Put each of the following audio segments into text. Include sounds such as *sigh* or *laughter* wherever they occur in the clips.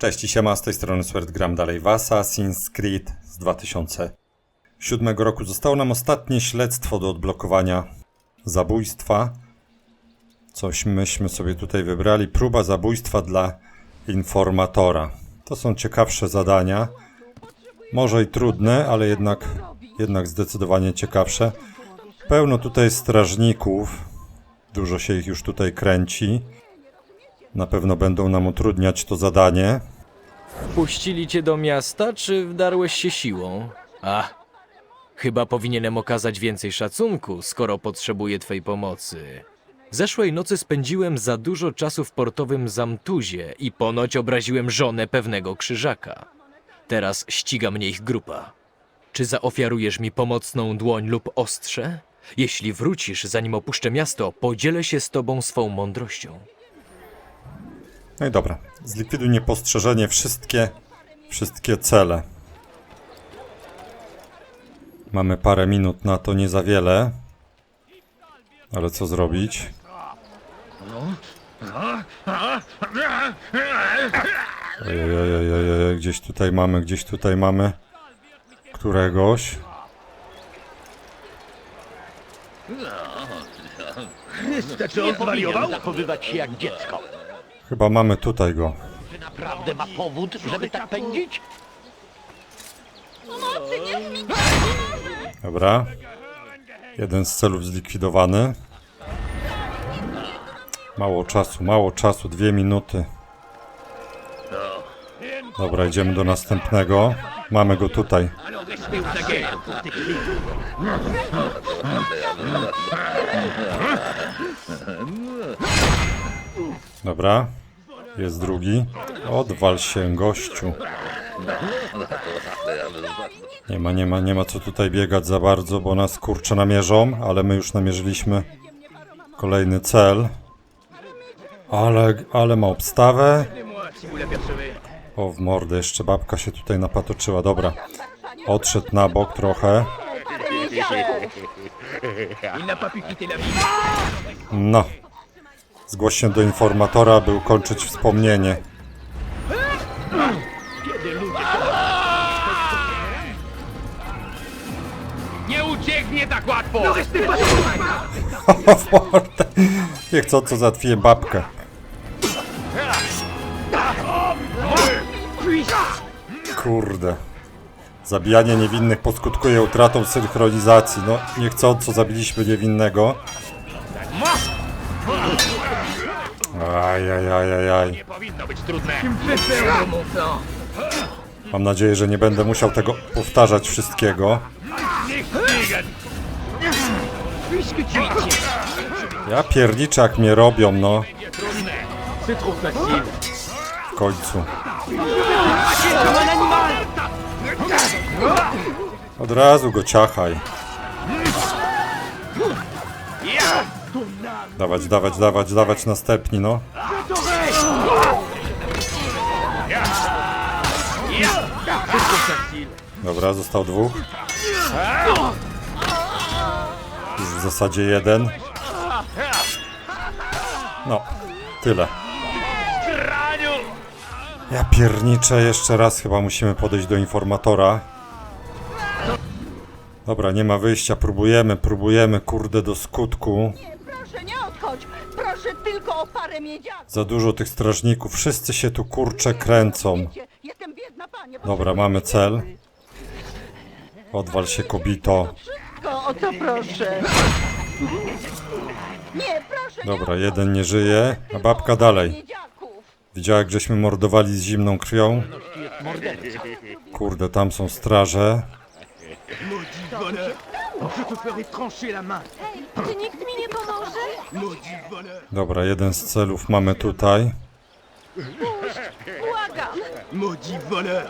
Cześć i siema, z tej strony Sword gram dalej w Assassin's Creed z 2007 roku. Zostało nam ostatnie śledztwo do odblokowania zabójstwa. Coś myśmy sobie tutaj wybrali. Próba zabójstwa dla informatora. To są ciekawsze zadania. Może i trudne, ale jednak, jednak zdecydowanie ciekawsze. Pełno tutaj strażników. Dużo się ich już tutaj kręci. Na pewno będą nam utrudniać to zadanie. Puścili cię do miasta, czy wdarłeś się siłą? A, chyba powinienem okazać więcej szacunku, skoro potrzebuję twej pomocy. Zeszłej nocy spędziłem za dużo czasu w portowym Zamtuzie i ponoć obraziłem żonę pewnego krzyżaka. Teraz ściga mnie ich grupa. Czy zaofiarujesz mi pomocną dłoń lub ostrze? Jeśli wrócisz, zanim opuszczę miasto, podzielę się z tobą swą mądrością. No i dobra. Zlikwiduj niepostrzeżenie wszystkie, wszystkie cele. Mamy parę minut na to, nie za wiele. Ale co zrobić? Ojej, gdzieś tutaj mamy, gdzieś tutaj mamy któregoś. Czy on zwariował? zachowywać się jak dziecko. Chyba mamy tutaj go. Czy naprawdę ma powód, żeby tak pędzić? Dobra. Jeden z celów zlikwidowany. Mało czasu, mało czasu, dwie minuty. Dobra, idziemy do następnego. Mamy go tutaj. Dobra. Jest drugi. Odwal się, gościu. Nie ma, nie ma, nie ma co tutaj biegać za bardzo, bo nas kurczę namierzą, ale my już namierzyliśmy kolejny cel. Ale, ale ma obstawę. O, w mordę, jeszcze babka się tutaj napatoczyła, dobra. Odszedł na bok trochę. No. Zgłoś się do informatora, by ukończyć wspomnienie. Nie ucieknie tak łatwo! O, *laughs* w mordę. Niechcąco załatwiłem babkę. Kurde. Zabijanie niewinnych poskutkuje utratą synchronizacji. No, niechcąco zabiliśmy niewinnego. Ajajajajaj. Mam nadzieję, że nie będę musiał tego powtarzać wszystkiego. Ja pierniczę jak mnie robią, no. W końcu. Od razu go ciachaj. Dawać, dawać, dawać, dawać następni, no. Dobra, został dwóch. Już w zasadzie jeden. No, tyle. Ja pierniczę, jeszcze raz chyba musimy podejść do informatora. Dobra, nie ma wyjścia, próbujemy, próbujemy, kurde, do skutku. Proszę, nie odchodź! Proszę tylko o parę miedziaków! Za dużo tych strażników, wszyscy się tu kurcze kręcą. Jestem biedna, panie! Dobra, mamy cel. Odwal się, kobito. Wszystko, o co proszę! Nie, proszę, Dobra, jeden nie żyje, a babka dalej. miedziaków! Widziała, jak żeśmy mordowali z zimną krwią? Kurde, tam są straże. Je te ferai trancher la main. Czy nikt mi nie pomoże? Maudit voleur. Dobra, jeden z celów mamy tutaj. Błagam! Maudit voleur.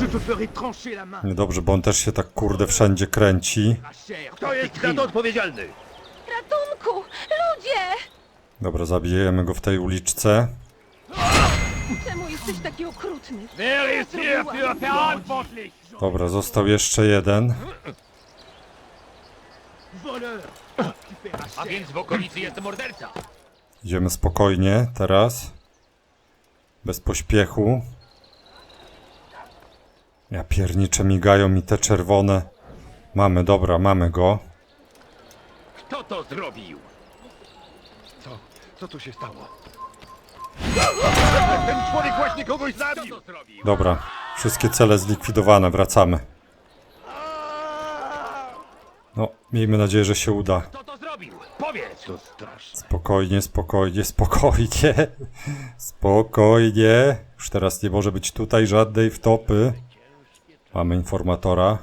Je te ferai trancher la main. Niedobrze, bo on też się tak kurde wszędzie kręci. Ma chère. Kto jest za to odpowiedzialny? Ratunku! Ludzie! Dobra, zabijemy go w tej uliczce. Czemu jesteś taki okrutny? Wer ist hier für verantwortlich? Dobra, został jeszcze jeden. A więc w okolicy jest morderca. Idziemy spokojnie teraz. Bez pośpiechu. Ja piernicze migają mi te czerwone. Mamy, dobra, mamy go. Kto to zrobił? Co? Co tu się stało? Ten człowiek właśnie kogoś zabił! Dobra, wszystkie cele zlikwidowane, wracamy. No, miejmy nadzieję, że się uda. Kto to zrobił? Powiedz! To straszne. Spokojnie, spokojnie, spokojnie. *laughs* Spokojnie. Już teraz nie może być tutaj żadnej wtopy. Mamy informatora.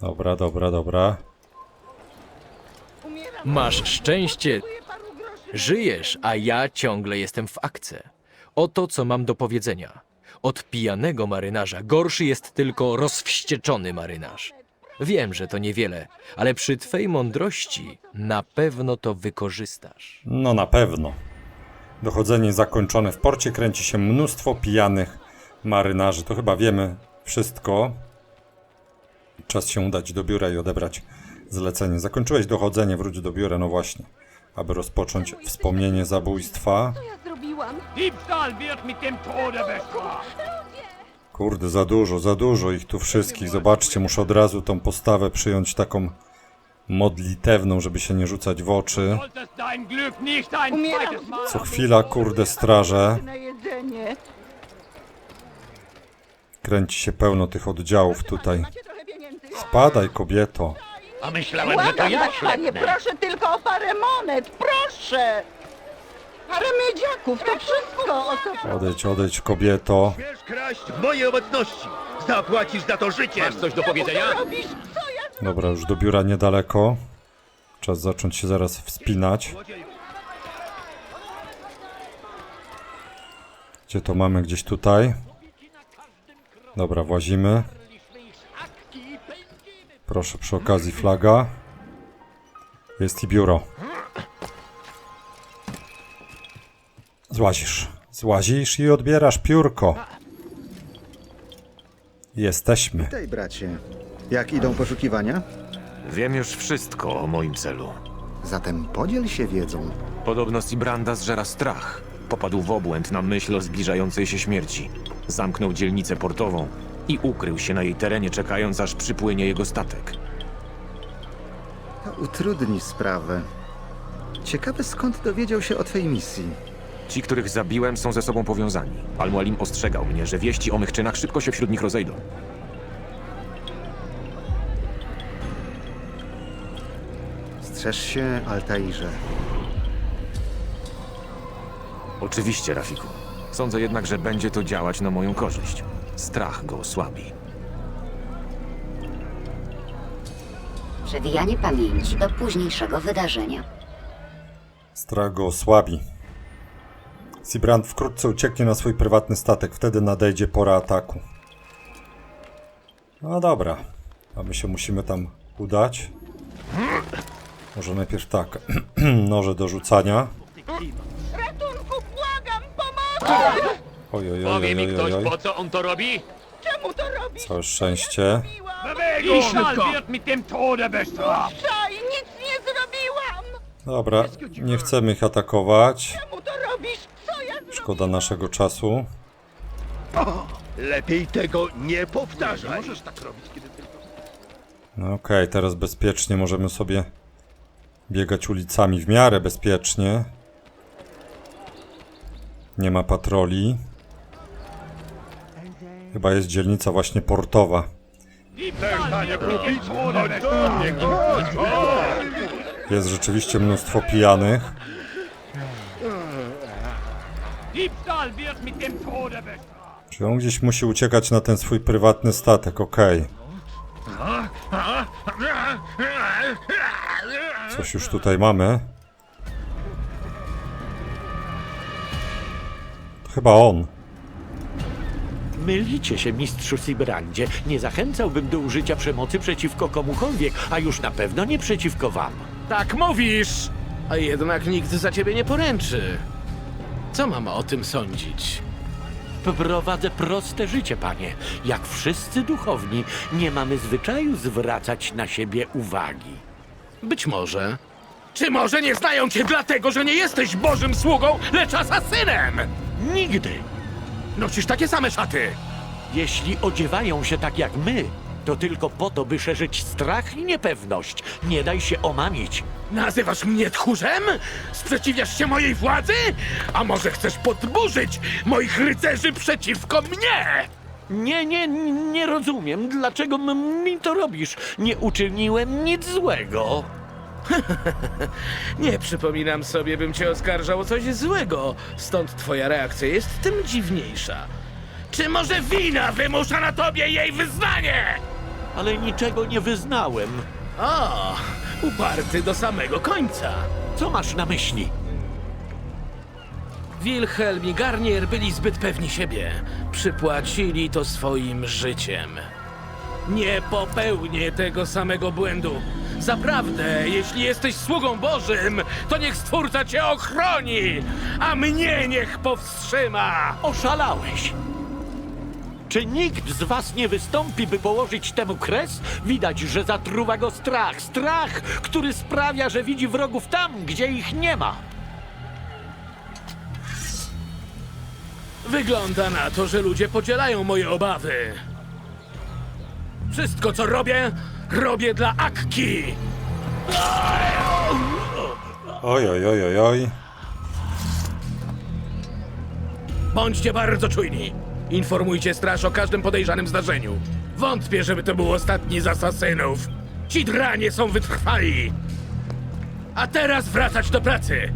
Dobra, dobra, dobra. Masz szczęście. Żyjesz, a ja ciągle jestem w akce. Oto co mam do powiedzenia. Od pijanego marynarza gorszy jest tylko rozwścieczony marynarz. Wiem, że to niewiele, ale przy twej mądrości na pewno to wykorzystasz. No na pewno. Dochodzenie zakończone w porcie kręci się mnóstwo pijanych marynarzy. To chyba wiemy wszystko. Czas się udać do biura i odebrać zlecenie. Zakończyłeś dochodzenie, wróć do biura, no właśnie. Aby rozpocząć wspomnienie zabójstwa. Co ja zrobiłam? Diebstahl wird mit dem Tode bestraft! Kurde, za dużo, za dużo ich tu wszystkich. Zobaczcie, muszę od razu tą postawę przyjąć taką modlitewną, żeby się nie rzucać w oczy. Solltest dein Glück nicht ein Umieram. zweites Mal Co chwila, kurde, straże. Na jedzenie. Kręci się pełno tych oddziałów tutaj. Macie trochę pieniędzy? Spadaj, kobieto. A myślałem, że to Błagam ja panie, ślepnę. proszę tylko o parę monet, proszę! Parę miedziaków, to wszystko, o co Odejdź, odejdź, kobieto. Śmiesz kraść w mojej obecności! Zapłacisz za to życiem! Masz coś do powiedzenia? robisz? Co ja Dobra, już do biura niedaleko. Czas zacząć się zaraz wspinać. Gdzie to mamy? Gdzieś tutaj. Dobra, włazimy. Proszę przy okazji flaga. Jest i biuro. Złazisz. Złazisz i odbierasz piórko. Jesteśmy. Witaj, bracie. Jak idą poszukiwania? Wiem już wszystko o moim celu. Zatem podziel się wiedzą. Podobno Sibranda zżera strach. Popadł w obłęd na myśl o zbliżającej się śmierci. Zamknął dzielnicę portową i ukrył się na jej terenie, czekając aż przypłynie jego statek. To utrudni sprawę. Ciekawe skąd dowiedział się o twej misji. Ci, których zabiłem, są ze sobą powiązani. Al-Mualim ostrzegał mnie, że wieści o mych czynach szybko się wśród nich rozejdą. Strzeż się, Altairze. Oczywiście, Rafiku. Sądzę jednak, że będzie to działać na moją korzyść. Strach go osłabi. Przewijanie pamięci do późniejszego wydarzenia. Strach go osłabi. Sibrand wkrótce ucieknie na swój prywatny statek, wtedy nadejdzie pora ataku. No dobra, a my się musimy tam udać. Może najpierw tak, *clears throat* noże do rzucania. Ratunku, błagam, pomocy! Oj, oj, oj, Powie oj, mi oj, ktoś, oj. po co on to robi? Czemu to robisz? Całe szczęście. Diebstahl wird mit dem Tode bestraft! Szaj, nic nie zrobiłam! Dobra, nie chcemy ich atakować. Czemu to robisz? Co ja zrobiłam? Szkoda naszego czasu. Lepiej tego nie powtarzaj! możesz tak robić, kiedy tylko... No okej, teraz bezpiecznie możemy sobie biegać ulicami w miarę bezpiecznie. Nie ma patroli. Chyba jest dzielnica właśnie portowa. Jest rzeczywiście mnóstwo pijanych. Czy on gdzieś musi uciekać na ten swój prywatny statek? Okej. Coś już tutaj mamy. To chyba on. Mylicie się, mistrzu Sibrandzie. Nie zachęcałbym do użycia przemocy przeciwko komukolwiek, a już na pewno nie przeciwko wam. Tak mówisz, a jednak nikt za ciebie nie poręczy. Co mam o tym sądzić? Prowadzę proste życie, panie. Jak wszyscy duchowni, nie mamy zwyczaju zwracać na siebie uwagi. Być może. Czy może nie znają cię dlatego, że nie jesteś bożym sługą, lecz asasynem? Nigdy. Nosisz takie same szaty. Jeśli odziewają się tak jak my, to tylko po to, by szerzyć strach i niepewność. Nie daj się omamić. Nazywasz mnie tchórzem? Sprzeciwiasz się mojej władzy? A może chcesz podburzyć moich rycerzy przeciwko mnie? Nie, nie, nie rozumiem. Dlaczego mi to robisz? Nie uczyniłem nic złego. *laughs* Nie przypominam sobie, bym cię oskarżał o coś złego, stąd twoja reakcja jest tym dziwniejsza. Czy może wina wymusza na tobie jej wyznanie? Ale niczego nie wyznałem. O, uparty do samego końca. Co masz na myśli? Wilhelm i Garnier byli zbyt pewni siebie. Przypłacili to swoim życiem. Nie popełnię tego samego błędu. Zaprawdę, jeśli jesteś sługą Bożym, to niech Stwórca cię ochroni, a mnie niech powstrzyma. Oszalałeś! Czy nikt z was nie wystąpi, by położyć temu kres? Widać, że zatruwa go strach. Strach, który sprawia, że widzi wrogów tam, gdzie ich nie ma. Wygląda na to, że ludzie podzielają moje obawy. Wszystko, co robię, robię dla Akki. Oj, oj, oj, oj, oj. Bądźcie bardzo czujni. Informujcie straż o każdym podejrzanym zdarzeniu. Wątpię, żeby to był ostatni z asasynów. Ci dranie są wytrwali. A teraz wracać do pracy.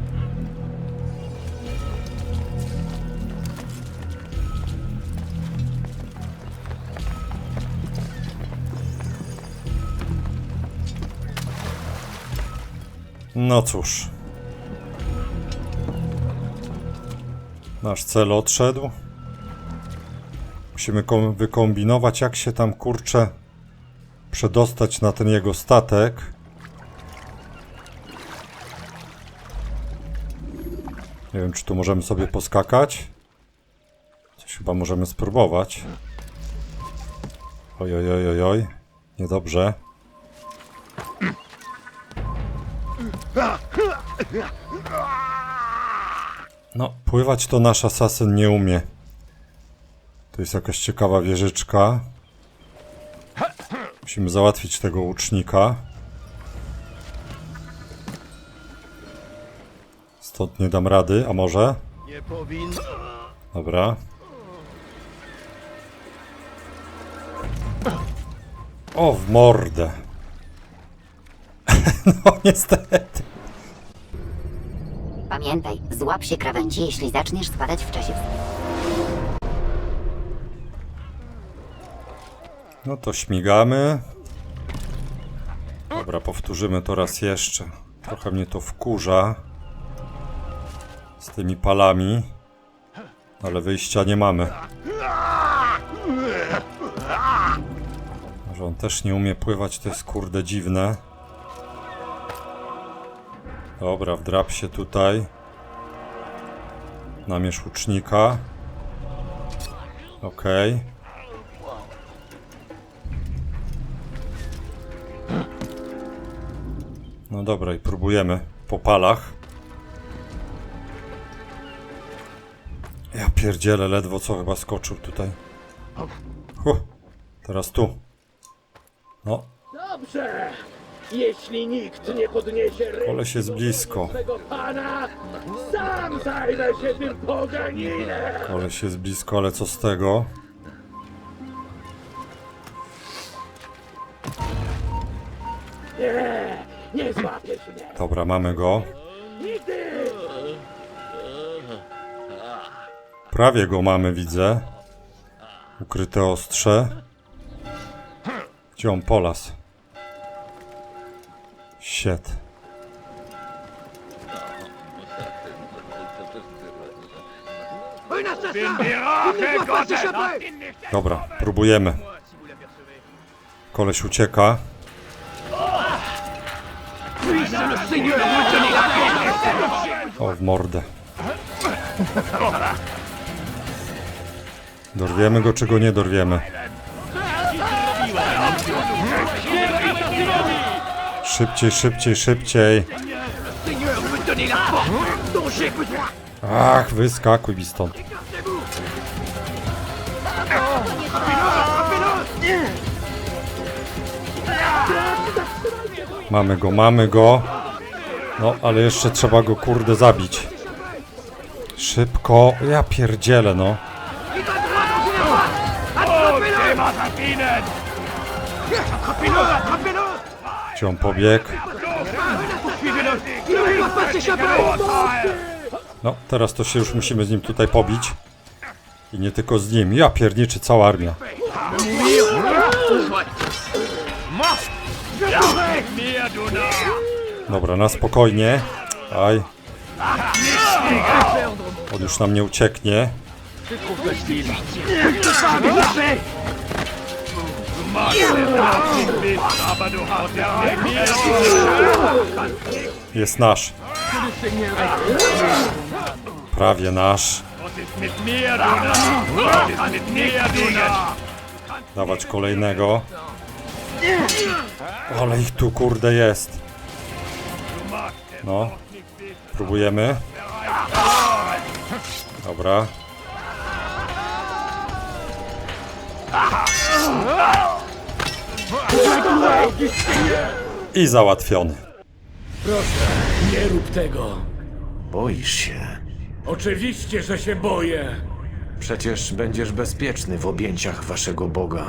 No cóż. Nasz cel odszedł. Musimy kom- wykombinować, jak się tam kurczę przedostać na ten jego statek. Nie wiem, czy tu możemy sobie poskakać. Coś chyba możemy spróbować. Oj, oj, oj, oj, oj. Niedobrze. No, pływać to nasz asasyn nie umie. To jest jakaś ciekawa wieżyczka. Musimy załatwić tego łucznika. Stąd nie dam rady, a może? Nie powinno. Dobra. O, w mordę. *laughs* no, niestety. Pamiętaj, złap się krawędzi, jeśli zaczniesz spadać w czasie No to śmigamy. Dobra, powtórzymy to raz jeszcze. Trochę mnie to wkurza. Z tymi palami. Ale wyjścia nie mamy. Że on też nie umie pływać, to jest kurde dziwne. Dobra, wdrap się tutaj. Namierz łucznika. Okej. No dobra, i próbujemy po palach. Ja pierdzielę, ledwo co chyba skoczył tutaj. Huh, teraz tu. No, Dobrze. Jeśli nikt nie podniesie ręki koleś jest blisko. swego pana, sam zajmę się tym poganinem. Koleś jest blisko, ale co z tego? Nie, nie złapiesz mnie. Dobra, mamy go. Nigdy. Prawie go mamy, widzę. Ukryte ostrze. Gdzie on polas? Nicht Dobra, próbujemy. Koleś ucieka. O, w mordę. Dorwiemy go, czy go nie dorwiemy? Szybciej, szybciej, szybciej. Ach, wyskakuj mi stąd. Mamy go, mamy go. No, ale jeszcze trzeba go kurde zabić. Szybko. Ja pierdzielę, no. Attrapez-le Pas s'échapper No, teraz to się już musimy z nim tutaj pobić. I nie tylko z nim. Ja pierniczy cała armia. Dobra, na spokojnie. Aj. On już nam nie ucieknie. Jest nasz. Prawie nasz. Dawać kolejnego. Ale ich tu kurde jest. No. Próbujemy. Dobra. I załatwiony. Nie rób tego. Boisz się. Oczywiście, że się boję. Przecież będziesz bezpieczny w objęciach waszego Boga.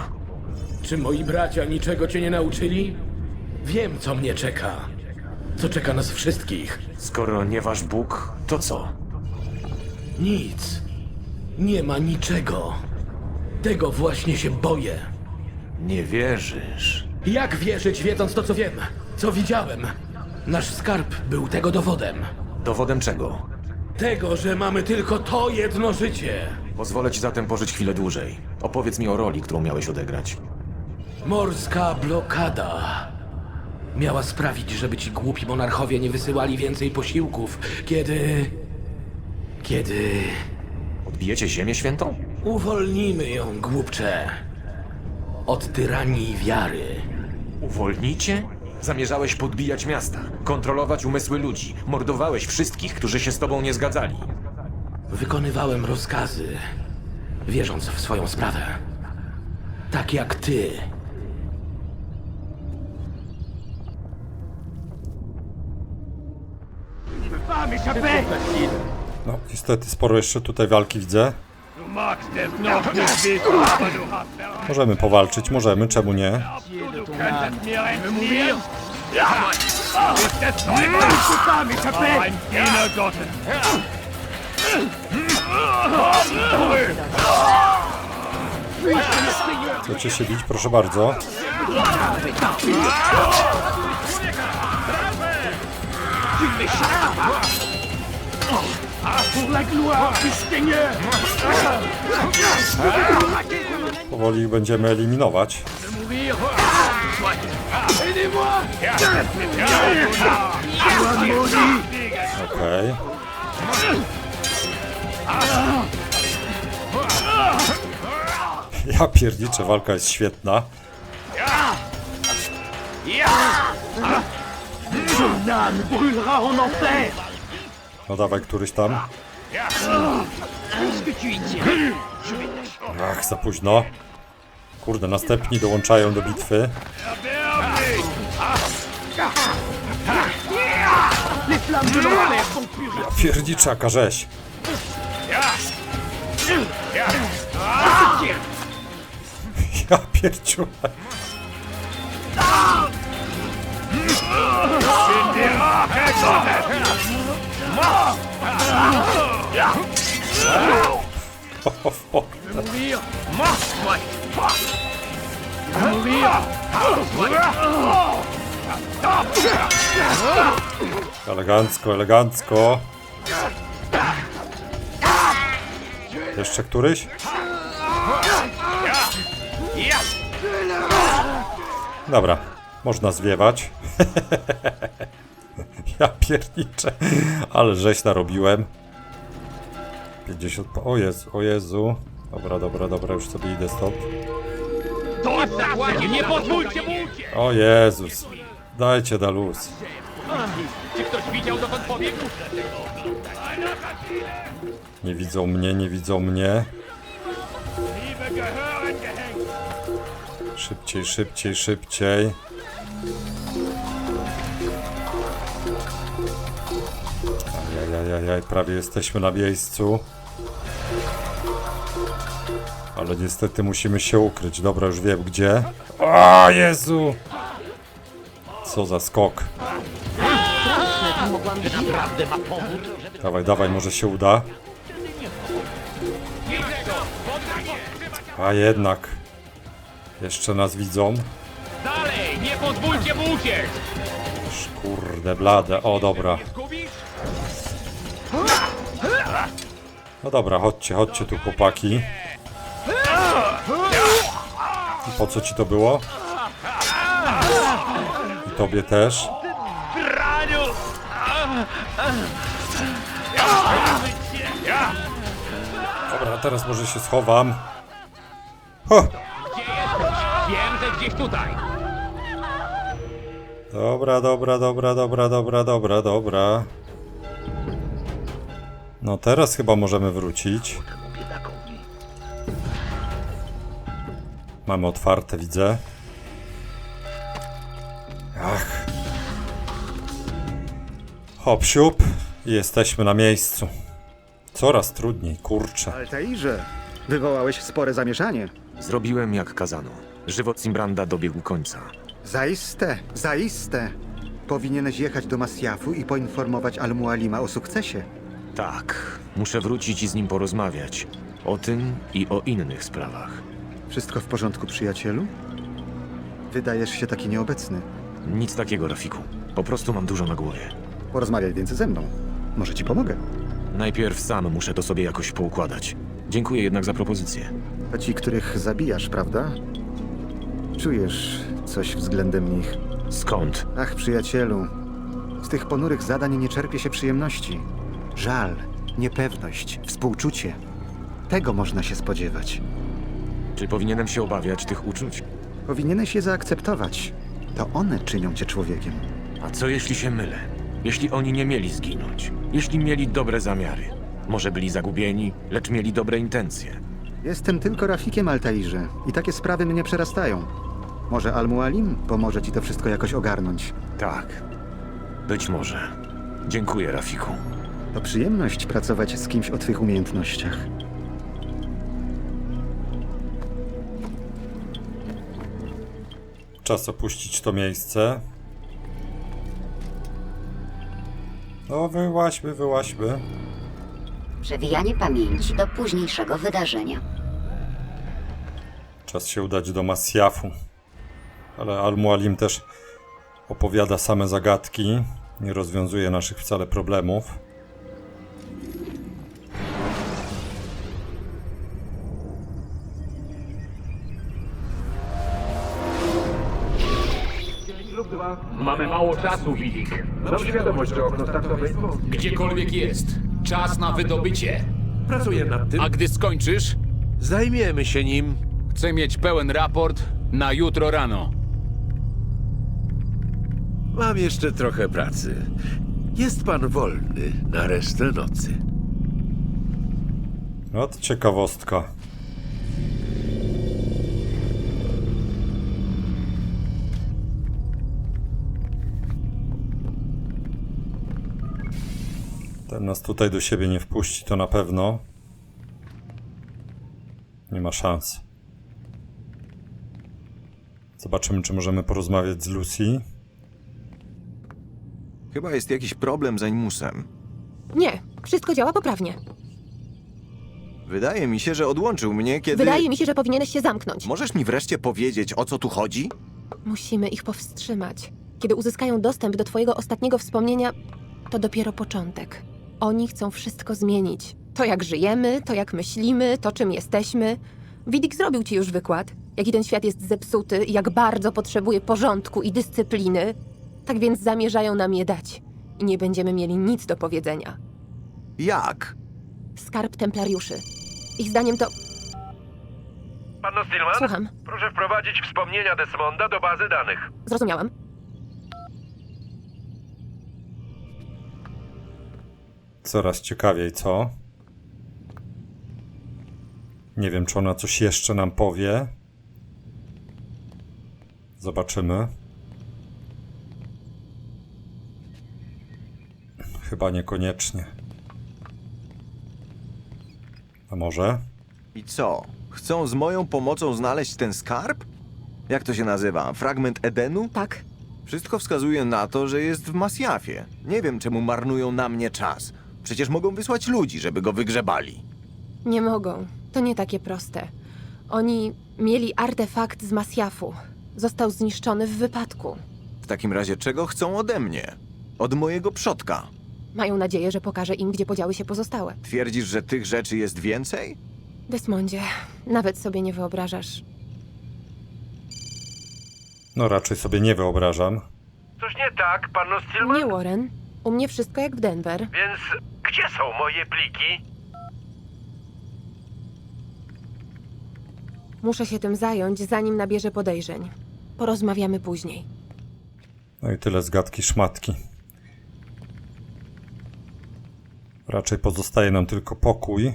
Czy moi bracia niczego cię nie nauczyli? Wiem, co mnie czeka. Co czeka nas wszystkich. Skoro nie wasz Bóg, to co? Nic. Nie ma niczego. Tego właśnie się boję. Nie wierzysz. Jak wierzyć, wiedząc to, co wiem, co widziałem? Nasz skarb był tego dowodem. Dowodem czego? Tego, że mamy tylko to jedno życie. Pozwolę ci zatem pożyć chwilę dłużej. Opowiedz mi o roli, którą miałeś odegrać. Morska blokada. Miała sprawić, żeby ci głupi monarchowie nie wysyłali więcej posiłków, kiedy. Kiedy. Odbijecie Ziemię Świętą? Uwolnimy ją, głupcze. Od tyranii wiary. Uwolnicie? Zamierzałeś podbijać miasta, kontrolować umysły ludzi, mordowałeś wszystkich, którzy się z tobą nie zgadzali. Wykonywałem rozkazy, wierząc w swoją sprawę. Tak jak ty. No, niestety sporo jeszcze tutaj walki widzę. Możemy powalczyć, możemy, czemu nie? Chcecie się bić? Proszę bardzo. Powoli ich będziemy eliminować. Okej. Ja pierniczę, walka jest świetna. Ton âme brûlera en enfer No dawaj któryś tam. Ach, za późno. Kurde, następni dołączają do bitwy. Ja pierniczaka rzeź. Ja pierdziu. Elegancko, elegancko. Jeszcze któryś? Dobra, można zwiewać. *laughs* ja pierniczę, ale żeś narobiłem. 50, po- o Jezu, o Jezu. Dobra, dobra, dobra, już sobie idę stąd. Nie pozwólcie mu uciec! O Jezus. Dajcie da luz. Czy ktoś widział dokąd pobiegł? Nie widzą mnie, nie widzą mnie. Szybciej, szybciej, szybciej. Prawie jesteśmy na miejscu. Ale niestety musimy się ukryć. Dobra, już wiem gdzie. O Jezu! Co za skok. Dawaj, dawaj, może się uda. A jednak. Jeszcze nas widzą. Dalej! Nie pozwólcie mu uciec! Kurde blade. O, dobra. No dobra, chodźcie, chodźcie tu chłopaki. I po co ci to było? I tobie też. Dobra, teraz może się schowam. Ho! Wiem, że gdzieś tutaj! Dobra, dobra, dobra, dobra, dobra, dobra, dobra. No teraz chyba możemy wrócić. Mamy otwarte, widzę. Ach. Hop, siup. Jesteśmy na miejscu. Coraz trudniej, kurczę. Altairze, wywołałeś spore zamieszanie. Zrobiłem jak kazano. Żywot Simbranda dobiegł końca. Zaiste, zaiste. Powinieneś jechać do Masjafu i poinformować Al-Mualima o sukcesie. Tak, muszę wrócić i z nim porozmawiać. O tym i o innych sprawach. Wszystko w porządku, przyjacielu? Wydajesz się taki nieobecny. Nic takiego, Rafiku. Po prostu mam dużo na głowie. Porozmawiaj więc ze mną. Może ci pomogę. Najpierw sam muszę to sobie jakoś poukładać. Dziękuję jednak za propozycję. To ci, których zabijasz, prawda? Czujesz coś względem nich. Skąd? Ach, przyjacielu, z tych ponurych zadań nie czerpie się przyjemności. Żal, niepewność, współczucie. Tego można się spodziewać. Czy powinienem się obawiać tych uczuć? Powinieneś je zaakceptować. To one czynią cię człowiekiem. A co jeśli się mylę? Jeśli oni nie mieli zginąć? Jeśli mieli dobre zamiary? Może byli zagubieni, lecz mieli dobre intencje? Jestem tylko Rafikiem Altairze i takie sprawy mnie przerastają. Może Al-Mualim pomoże ci to wszystko jakoś ogarnąć. Tak. Być może. Dziękuję, Rafiku. To przyjemność pracować z kimś o twych umiejętnościach. Czas opuścić to miejsce. No, wyłaźmy, wyłaźmy. Przewijanie pamięci do późniejszego wydarzenia. Czas się udać do Masjafu. Ale Al-Mualim też opowiada same zagadki. Nie rozwiązuje naszych wcale problemów. Mamy mało czasu, Widik. Mam świadomość, że okno startowe Gdziekolwiek jest, czas na wydobycie. Pracuję nad tym. A gdy skończysz, Zajmiemy się nim. chcę mieć pełen raport na jutro rano. Mam jeszcze trochę pracy. Jest pan wolny na resztę nocy. No to ciekawostka. Nas tutaj do siebie nie wpuści, to na pewno. Nie ma szans. Zobaczymy, czy możemy porozmawiać z Lucy. Chyba jest jakiś problem z Animusem. Nie, wszystko działa poprawnie. Wydaje mi się, że odłączył mnie, kiedy... Wydaje mi się, że powinieneś się zamknąć. Możesz mi wreszcie powiedzieć, o co tu chodzi? Musimy ich powstrzymać. Kiedy uzyskają dostęp do twojego ostatniego wspomnienia, to dopiero początek. Oni chcą wszystko zmienić. To jak żyjemy, to jak myślimy, to czym jesteśmy. Widik zrobił ci już wykład, jaki ten świat jest zepsuty i jak bardzo potrzebuje porządku i dyscypliny. Tak więc zamierzają nam je dać. I nie będziemy mieli nic do powiedzenia. Jak? Skarb templariuszy. Ich zdaniem to Panno Stillman? Słucham. Proszę wprowadzić wspomnienia Desmonda do bazy danych. Zrozumiałam. Coraz ciekawiej, co? Nie wiem, czy ona coś jeszcze nam powie. Zobaczymy. Chyba niekoniecznie. A może? I co? Chcą z moją pomocą znaleźć ten skarb? Jak to się nazywa? Fragment Edenu? Tak. Wszystko wskazuje na to, że jest w Masjafie. Nie wiem, czemu marnują na mnie czas. Przecież mogą wysłać ludzi, żeby go wygrzebali. Nie mogą. To nie takie proste. Oni mieli artefakt z Masjafu. Został zniszczony w wypadku. W takim razie czego chcą ode mnie? Od mojego przodka. Mają nadzieję, że pokaże im, gdzie podziały się pozostałe. Twierdzisz, że tych rzeczy jest więcej? Desmondzie, nawet sobie nie wyobrażasz. No raczej sobie nie wyobrażam. Coś nie tak, panno Stillman? Nie, Warren. U mnie wszystko jak w Denver. Więc gdzie są moje pliki? Muszę się tym zająć, zanim nabierze podejrzeń. Porozmawiamy później. No i tyle z gadki szmatki. Raczej pozostaje nam tylko pokój.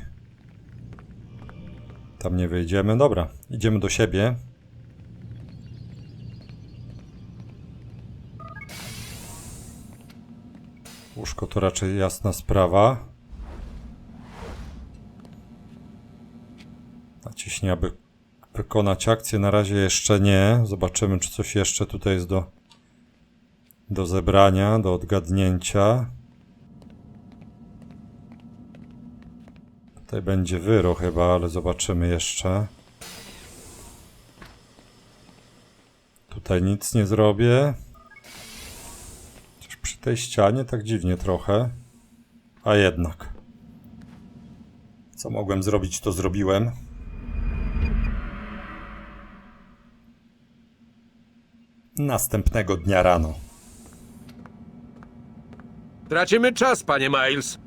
Tam nie wyjdziemy. Dobra, idziemy do siebie. Łóżko to raczej jasna sprawa. Naciśnij, aby wykonać akcję. Na razie jeszcze nie. Zobaczymy, czy coś jeszcze tutaj jest do, do zebrania, do odgadnięcia. Tutaj będzie wyro chyba, ale zobaczymy jeszcze. Tutaj nic nie zrobię. Tej ścianie tak dziwnie trochę. A jednak. Co mogłem zrobić, to zrobiłem. Następnego dnia rano. Tracimy czas, panie Miles.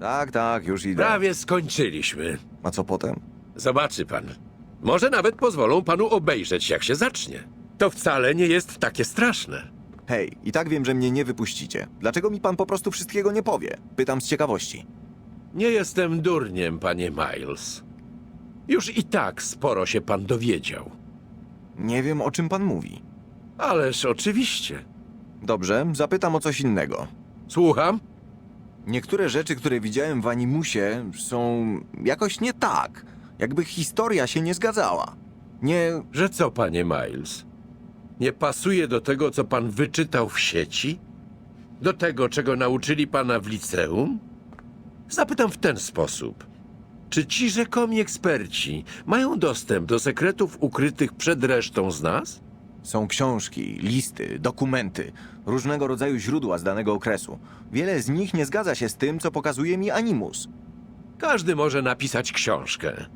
Tak, tak, już idę. Prawie skończyliśmy. A co potem? Zobaczy pan. Może nawet pozwolą panu obejrzeć, jak się zacznie. To wcale nie jest takie straszne. Hej, i tak wiem, że mnie nie wypuścicie. Dlaczego mi pan po prostu wszystkiego nie powie? Pytam z ciekawości. Nie jestem durniem, panie Miles. Już i tak sporo się pan dowiedział. Nie wiem, o czym pan mówi. Ależ oczywiście. Dobrze, zapytam o coś innego. Słucham? Niektóre rzeczy, które widziałem w Animusie, są jakoś nie tak. Jakby historia się nie zgadzała. Nie. Że co, panie Miles? Nie pasuje do tego, co pan wyczytał w sieci? Do tego, czego nauczyli pana w liceum? Zapytam w ten sposób. Czy ci rzekomi eksperci mają dostęp do sekretów ukrytych przed resztą z nas? Są książki, listy, dokumenty, różnego rodzaju źródła z danego okresu. Wiele z nich nie zgadza się z tym, co pokazuje mi Animus. Każdy może napisać książkę,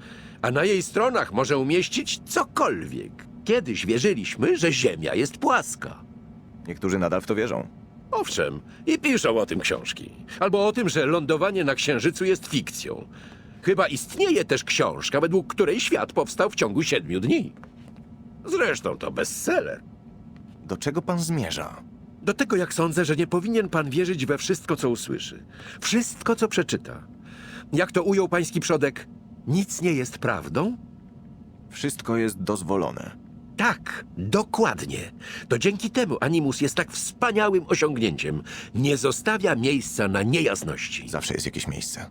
a na jej stronach może umieścić cokolwiek. Kiedyś wierzyliśmy, że Ziemia jest płaska. Niektórzy nadal w to wierzą. Owszem, i piszą o tym książki. Albo o tym, że lądowanie na Księżycu jest fikcją. Chyba istnieje też książka, według której świat powstał w ciągu siedmiu dni. Zresztą to bestseller. Do czego pan zmierza? Do tego, jak sądzę, że nie powinien pan wierzyć we wszystko, co usłyszy. Wszystko, co przeczyta. Jak to ujął pański przodek, nic nie jest prawdą? Wszystko jest dozwolone. Tak, dokładnie. To dzięki temu Animus jest tak wspaniałym osiągnięciem. Nie zostawia miejsca na niejasności. Zawsze jest jakieś miejsce.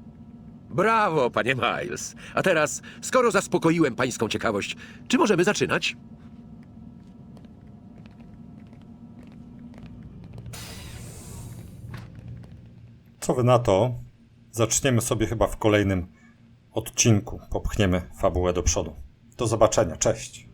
Brawo, panie Miles. A teraz, skoro zaspokoiłem pańską ciekawość, czy możemy zaczynać? Co wy na to? Zaczniemy sobie chyba w kolejnym odcinku. Popchniemy fabułę do przodu. Do zobaczenia, cześć.